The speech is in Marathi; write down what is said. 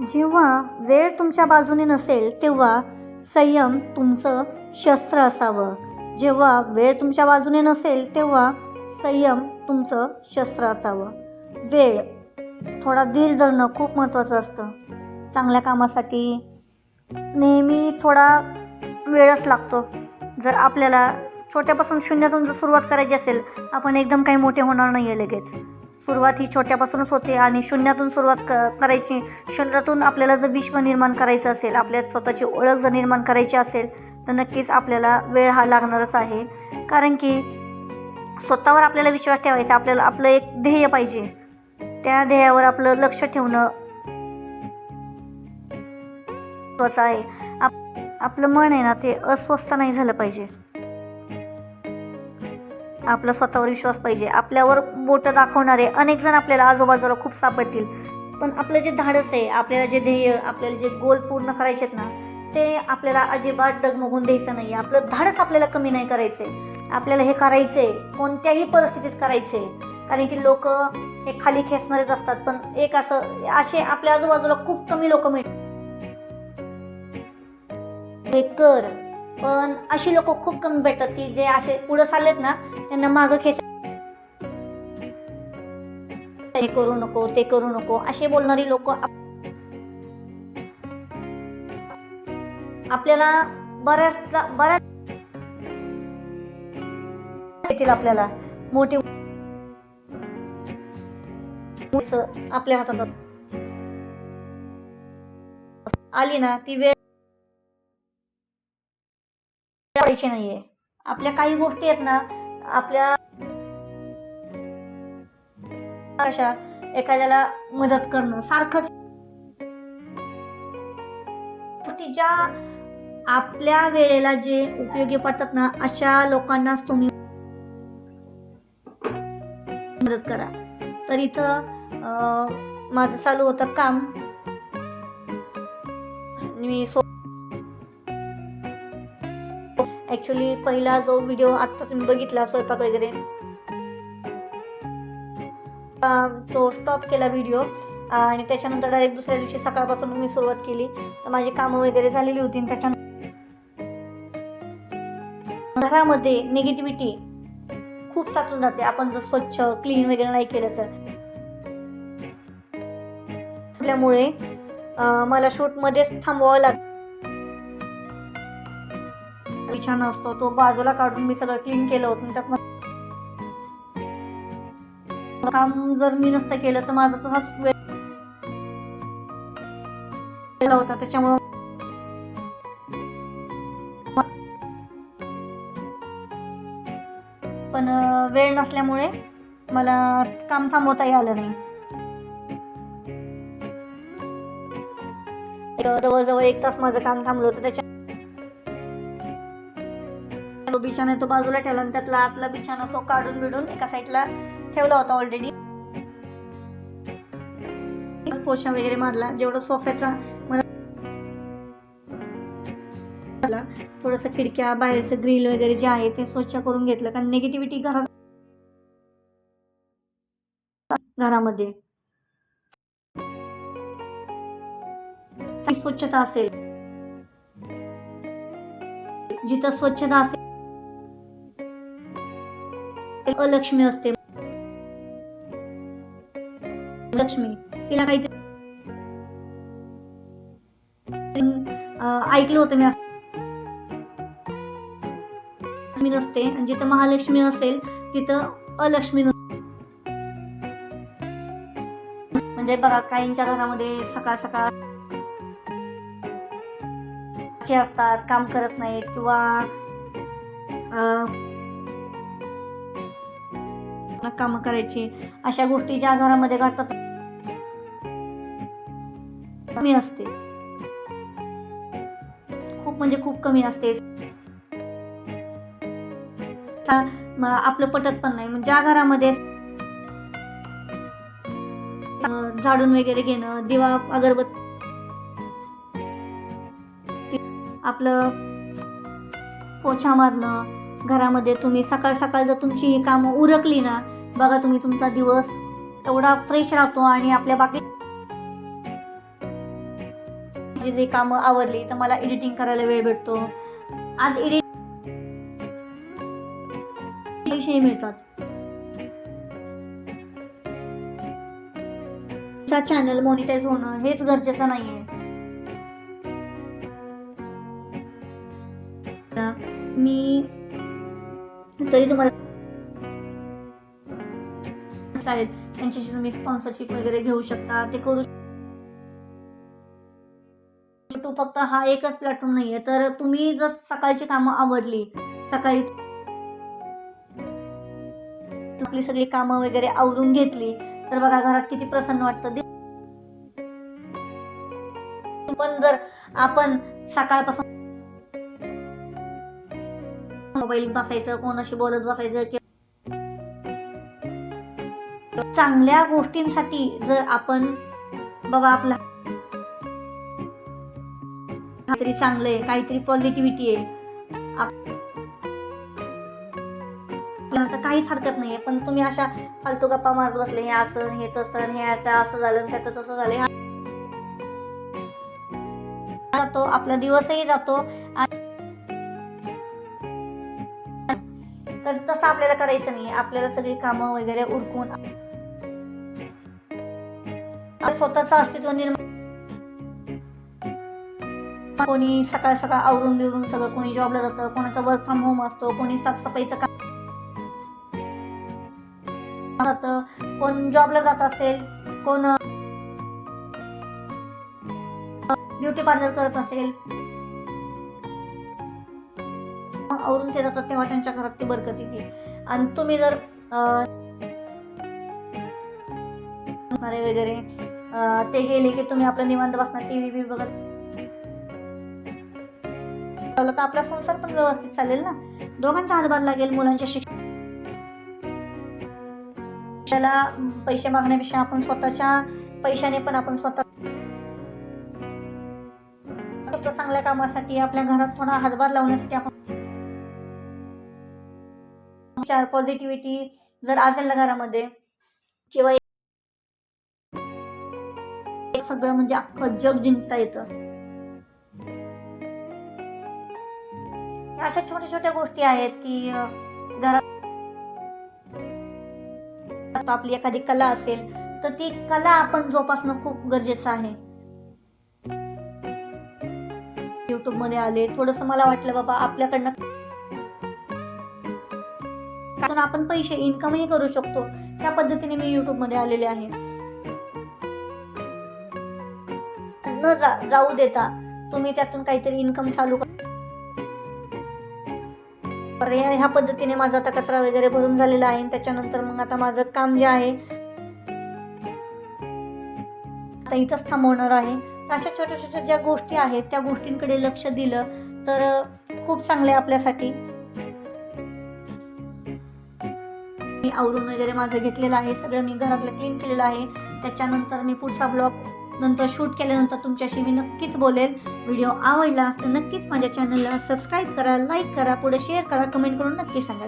जेव्हा वेळ तुमच्या बाजूने नसेल तेव्हा संयम तुमचं शस्त्र असावं. जेव्हा वेळ तुमच्या बाजूने नसेल तेव्हा संयम तुमचं शस्त्र असावं. वेळ थोडा धीर धरणं खूप महत्त्वाचं असतं. चांगल्या कामासाठी नेहमी थोडा वेळच लागतो. जर आपल्याला छोट्यापासून शून्यातून जर सुरुवात करायची असेल आपण एकदम काही मोठे होणार नाही आहे लगेच. सुरुवात ही छोट्यापासूनच होते आणि शून्यातून सुरुवात क करायची. शून्यातून आपल्याला जर विश्व निर्माण करायचं असेल आपल्या स्वतःची ओळख जर निर्माण करायची असेल तर नक्कीच आपल्याला वेळ हा लागणारच आहे. कारण की स्वतःवर आपल्याला विश्वास ठेवायचा आपल्याला आपलं एक ध्येय पाहिजे. त्या ध्येयावर आपलं लक्ष ठेवणं महत्त्वाचं आहे. आप आपलं मन आहे ना ते अस्वस्थ नाही झालं पाहिजे. आपला स्वतःवर विश्वास पाहिजे. आपल्यावर बोटं दाखवणारे अनेक जण आपल्याला आजूबाजूला खूप सापडतील. पण आपलं जे धाडस आहे आपल्याला जे ध्येय आपल्याला जे गोल पूर्ण करायचे आहेत ना ते आपल्याला अजिबात डगमगून द्यायचं नाही. आपलं धाडस आपल्याला कमी नाही करायचं आहे आपल्याला हे करायचं आहे कोणत्याही परिस्थितीत करायचं आहे कारण की लोक हे खाली खेचणारेच असतात पण एक असं असे आपल्या आजूबाजूला खूप कमी लोक मिळतात. हे कर. पण अशी लोक खूप कमी भेटतात की जे असे पुढे चाललेत ना त्यांना मागं खेच हे करू नको ते करू नको असे बोलणारी लोक आपल्याला बऱ्याच बऱ्याच येतील आपल्याला. मोठी आपल्या हातात आली ना ती वेळ करायची नाहीये. आपल्या काही गोष्टी आहेत ना आपल्या अशा एखाद्याला मदत करणं सारखंच ज्या आपल्या वेळेला जे उपयोगी पडतात ना अशा लोकांनाच तुम्ही मदत करा. तर इथं अं, माझं चालू होतं काम. मी सो ॲक्च्युली पहिला जो व्हिडिओ आत्ता तुम्ही बघितला स्वयंपाक वगैरे. तो स्टॉप केला व्हिडिओ आणि त्याच्यानंतर डायरेक्ट दुसऱ्या दिवशी सकाळपासून मी सुरुवात केली. तर माझी कामं वगैरे झालेली होती. आणि त्याच्या घरामध्ये निगेटिव्हिटी खूप साचून जाते. आपण जर स्वच्छ क्लीन वगैरे नाही केलं तर. त्यामुळे मला शूटमध्येच थांबवावं लागतं. छान असतो तो बाजूला काढून मी सगळं क्लीन केलं होतं. त्यात काम जर मी नसतं केलं तर माझा तसाच वेळ होता. त्याच्यामुळं पण वेळ नसल्यामुळे मला काम थांबवताही आलं नाही. जवळजवळ एक तास माझं काम थांबलं होतं. त्याच्या बिछाना तो बाजूला ठेवला आणि त्यातला आतला बिछाना तो काढून बिडून एका साईडला ठेवला होता ऑलरेडी पोषण वगैरे मारला जेवढं सोफ्याचा मला थोडंसं खिडक्या बाहेरचं ग्रिल वगैरे जे आहे ते स्वच्छ करून घेतलं कारण निगेटिव्हिटी घरात घरामध्ये. स्वच्छता असेल. जिथं स्वच्छता असेल अलक्ष्मी असते. लक्ष्मी तिला काहीतरी ऐकलं होतं मी लक्ष्मी नसते आणि जिथं महालक्ष्मी असेल तिथं अलक्ष्मी नसते म्हणजे बघा काहींच्या घरामध्ये सकाळ सकाळ असतात काम करत नाहीत किंवा अं, कामं करायची अशा गोष्टी ज्या घरामध्ये घडतात. कमी असते खूप म्हणजे खूप कमी असते आपलं पटत पण नाही. म्हणजे ज्या घरामध्ये झाडून वगैरे घेणं दिवा अगरबत्ती आपलं पोछा मारणं घरामध्ये तुम्ही सकाळ सकाळ जर तुमची ही कामं उरकली ना बघा तुम्ही तुमचा दिवस एवढा फ्रेश राहतो आणि आपल्या बाकी घरातली जे कामं आवडली तर मला एडिटिंग करायला वेळ भेटतो. आज एडिट पैसेही मिळतात. चॅनल मॉनिटाईज होणं हेच गरजेचं नाही आहे मी तरी तुम्हाला आहेत त्यांच्याशी तुम्ही स्पॉन्सरशिप वगैरे घेऊ शकता. ते करू तो फक्त हा एकच प्लॅटफॉर्म नाही आहे तर तुम्ही जर सकाळची कामं आवडली सकाळी आपली सगळी कामं वगैरे आवरून घेतली तर बघा घरात किती प्रसन्न वाटतं. पण जर आपण सकाळपासून मोबाईल बसायचं कोणाशी बोलत बसायचं किंवा चांगल्या गोष्टींसाठी जर आपण बाबा आपला काहीतरी चांगलं आहे काहीतरी पॉझिटिव्हिटी आहे. आपल्याला काहीच हरकत नाही आहे पण तुम्ही अशा फालतू गप्पा मारत बसले हे असं हे तसं हे याचं असं झालं त्याचं तसं झालं. जातो आपला दिवसही जातो आणि तर तसं आपल्याला करायचं नाही. आपल्याला सगळी कामं वगैरे उरकून स्वतःच अस्तित्व निर्माण कोणी सकाळ सकाळ आवरून बिवरून सगळं कोणी जॉबला जातं कोणाचं वर्क फ्रॉम होम असतो कोणी साफसफाईचं काम जातं कोण जॉबला जात असेल कोण ब्युटी पार्लर करत असेल. आवरून ते जातात तेव्हा त्यांच्या घरात ते बरकत येते. आणि तुम्ही जर वगैरे ते गेले की तुम्ही आपलं निवांत बसणार टी व्ही बी बघत तर आपला संसार पण व्यवस्थित चालेल ना? दोघांचा हातभार लागेल मुलांच्या शिक्षणाला पैसे मागण्यापेक्षा आपण स्वतःच्या पैशाने पण आपण स्वतः फक्त चांगल्या कामासाठी आपल्या घरात थोडा हातभार लावण्यासाठी आपण चार पॉझिटिव्हिटी जर असेल ना घरामध्ये किंवा सगळं म्हणजे अख्खं जग जिंकता येतं. अशा छोट्या छोट्या गोष्टी आहेत की जरा घरात आपली एखादी कला असेल तर ती कला आपण जोपासणं खूप गरजेचं आहे. यूट्यूबमध्ये आले थोडंसं मला वाटलं बाबा आपल्याकडनं आपण पैसे इन्कमही करू शकतो. त्या पद्धतीने मी यूट्यूबमध्ये आलेले आहे. न जा जाऊ देता. तुम्ही त्यातून काहीतरी इन्कम चालू करा. ह्या ह्या पद्धतीने माझा आता कचरा वगैरे भरून झालेला आहे. आणि त्याच्यानंतर मग आता माझं काम जे आहे आता इथंच थांबवणार आहे. तर अशा छोट्या छोट्या ज्या गोष्टी आहेत त्या गोष्टींकडे लक्ष दिलं तर खूप चांगलं आहे आपल्यासाठी. मी आवरून वगैरे माझं घेतलेलं आहे. सगळं मी घरातलं क्लीन केलेलं आहे. त्याच्यानंतर मी पुढचा ब्लॉग नंतर शूट केल्यानंतर तुमच्याशी मी नक्कीच बोलेल. व्हिडिओ आवडला तर नक्कीच माझ्या चॅनलला सबस्क्राईब करा लाईक करा पुढे शेअर करा कमेंट करून नक्की सांगा.